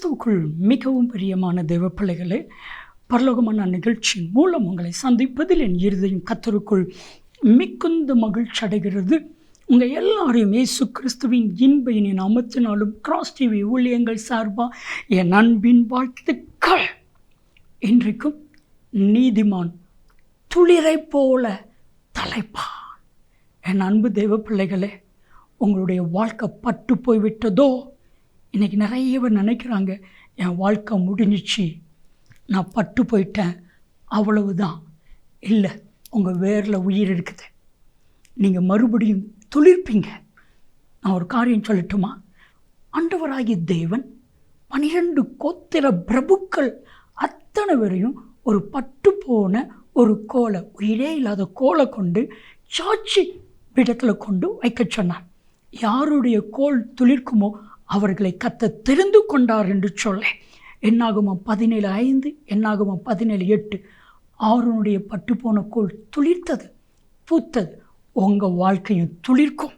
கிறிஸ்துவுக்குள் மிகவும் பிரியமான தேவ பிள்ளைகளே பரலோகமான நிகழ்ச்சியின் மூலம் உங்களை சந்திப்பதில் என் இருதயம் கத்தருக்குள் மிகுந்த மகிழ்ச்சி அடைகிறது. உங்கள் எல்லாரையும் இயேசு கிறிஸ்துவின் இன்ப இனி அமர்த்தினாலும் கிராஸ் டிவி ஊழியங்கள் சார்பாக என் அன்பின் வாழ்த்துக்கள். இன்றைக்கும் நீதிமான் துளிரை போல தலைப்பான் என் அன்பு தெய்வப்பிள்ளைகளே பிள்ளைகளே உங்களுடைய வாழ்க்கை பட்டு போய்விட்டதோ? இன்றைக்கி நிறைய பேர் நினைக்கிறாங்க என் வாழ்க்கை முடிஞ்சிச்சு. நான் பட்டு போயிட்டேன். அவ்வளவு தான் இல்லை உங்கள் வேரில் உயிர் இருக்குது. நீங்கள் மறுபடியும் துளிர்ப்பீங்க. நான் ஒரு காரியம் சொல்லட்டுமா? ஆண்டவராகிய தேவன் பனிரெண்டு கோத்திர பிரபுக்கள் அத்தனை பேரையும் ஒரு பட்டு போன ஒரு கோலை உயிரே இல்லாத கோலை கொண்டு சாட்சி பீடத்தில் கொண்டு வைக்க சொன்னார். யாருடைய கோல் துளிர்க்குமோ அவர்களை கத்த தெரிந்து கொண்டார் என்று சொல்ல. என்னாகுமோ பதினேழு ஐந்து என்னாகுமோ பதினேழு எட்டு. ஆறுனுடைய பட்டுப்போன கோள் கோல் துளிர்த்தது பூத்தது. உங்கள் வாழ்க்கையும் துளிர்க்கும்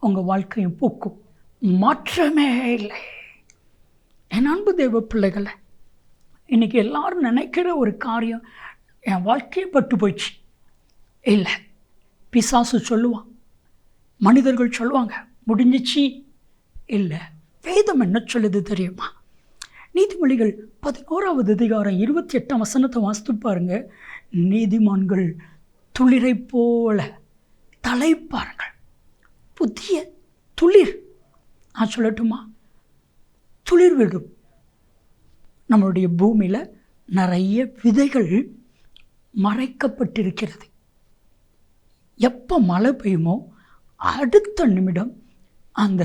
உங்கள் வாழ்க்கையும் பூக்கும். மாற்றமே இல்லை. என் அன்பு தெய்வ பிள்ளைகளை இன்றைக்கி எல்லாரும் நினைக்கிற ஒரு காரியம் என் வாழ்க்கையே பட்டு போயிடுச்சு. இல்லை பிசாசு சொல்லுவான் மனிதர்கள் சொல்லுவாங்க முடிஞ்சிச்சு. இல்லை வேதம் என்ன சொல்லுது தெரியுமா? நீதிமொழிகள் பதினோராவது அதிகாரம் இருபத்தி எட்டாம் வசனத்தை வாசித்து பாருங்க. நீதிமான்கள் துளிரை போல தலைப்பார்கள் புதிய துளிர். நான் சொல்லட்டுமா? துளிர் விடும் நம்மளுடைய பூமியில் நிறைய விதைகள் மறைக்கப்பட்டிருக்கிறது. எப்போ மழை பெய்யுமோ அடுத்த நிமிடம் அந்த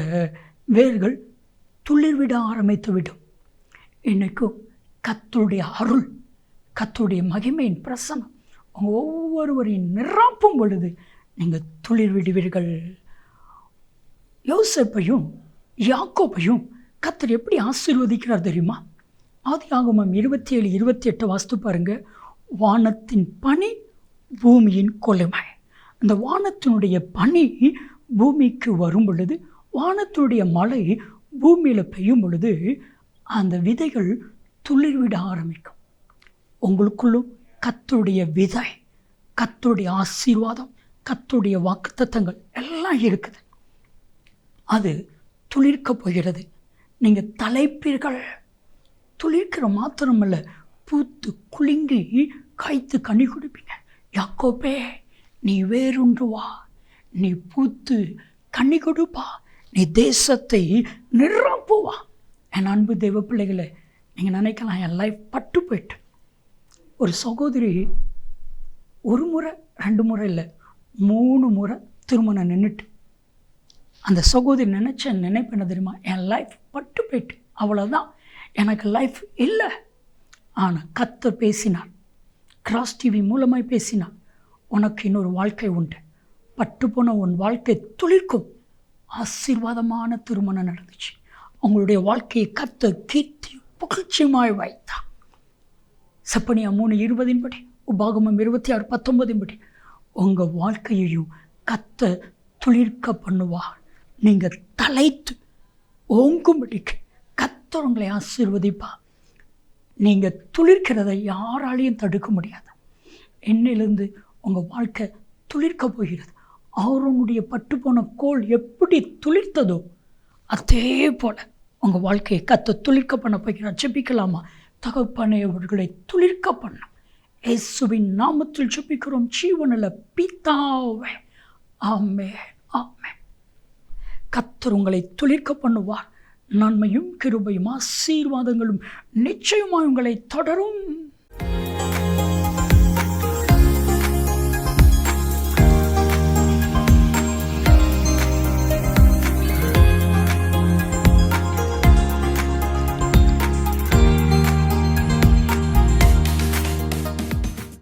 வேர்கள் துளிர்விட ஆரம்பித்து விடும் இன்றைக்கும் கத்தருடைய அருள் கத்தருடைய மகிமையின் பிரசனம் உங்கள் ஒவ்வொருவரையும் நிரப்பும் பொழுது நீங்கள் துளிர் விடுவீர்கள் யோசப்பையும் யாக்கோப்பையும் கத்தர் எப்படி ஆசீர்வதிக்கிறார் தெரியுமா? ஆதி ஆகமம் இருபத்தி ஏழு இருபத்தி எட்டு வாஸ்து பாருங்கள் வானத்தின் பனி பூமியின் கொலைமை அந்த வானத்தினுடைய பனி பூமிக்கு வரும் பொழுது வானத்தினுடைய மழை பூமியில் பெய்யும் பொழுது அந்த விதைகள் துளிர்விட ஆரம்பிக்கும். உங்களுக்குள்ளும் கத்துடைய விதை கத்துடைய ஆசீர்வாதம் கத்துடைய வாக்குத்தத்தங்கள் எல்லாம் இருக்குது. அது துளிர்க்க போகிறது. நீங்கள் தலைப்பீர்கள். துளிர்க்கிற மாத்திரமல்ல பூத்து குலுங்கி காய்த்து கனி கொடுப்பீங்க. யாக்கோப்பே நீ வேறுண்டு வா. நீ பூத்து கண்ணி கொடுப்பா. நீ தேசத்தை நிரப்புவா. என் அன்பு தெய்வ பிள்ளைகளை நீங்கள் நினைக்கலாம் என் லைஃப் பட்டு போயிட்டு. ஒரு சகோதரி ஒரு முறை ரெண்டு முறை இல்லை மூணு முறை திருமணம் நின்றுட்டு அந்த சகோதரி நினச்ச நினைப்பு என்ன தெரியுமா? என் லைஃப் பட்டு போயிட்டு. அவ்வளோதான் எனக்கு லைஃப் இல்லை. ஆனால் கத்தர் பேசினார். கிராஸ் டிவி மூலமாய் பேசினார். உனக்கு இன்னொரு வாழ்க்கை உண்டு. பட்டு போன உன் வாழ்க்கை துளிர்க்கும். ஆசீர்வாதமான திருமணம் நடந்துச்சு. அவங்களுடைய வாழ்க்கையை கத்த கீர்த்தி புகழ்ச்சியுமாய் வைத்தான் செப்பனியா மூணு இருபதின் படி உபாகமம் இருபத்தி ஆறு பத்தொன்பதின் படி உங்கள் வாழ்க்கையையும் கத்த துளிர்க்க பண்ணுவா நீங்கள் தலைத்து ஓங்கும்படிக்கு கத்தர் உங்களை ஆசீர்வதிப்பா நீங்கள் துளிர்க்கிறத யாராலையும் தடுக்க முடியாது. என்னிலிருந்து உங்கள் வாழ்க்கை துளிர்க்க போகிறது. அவருடைய பட்டுப்போன கோள் கோல் எப்படி துளிர்த்ததோ அதே போல் உங்கள் வாழ்க்கையை கத்த துளிர்க்க பண்ண போகிறார். ஜெபிக்கலாமா? தகப்பனையவர்களை துளிர்க்க பண்ணும் இயேசுவின் நாமத்தில் ஜெபிக்கிறோம். ஜீவனில் பித்தாவே ஆமே ஆமே கத்தர் உங்களை துளிர்க்க பண்ணுவார். நன்மையும் கிருபையும் ஆசீர்வாதங்களும் நிச்சயமாக உங்களை தொடரும்.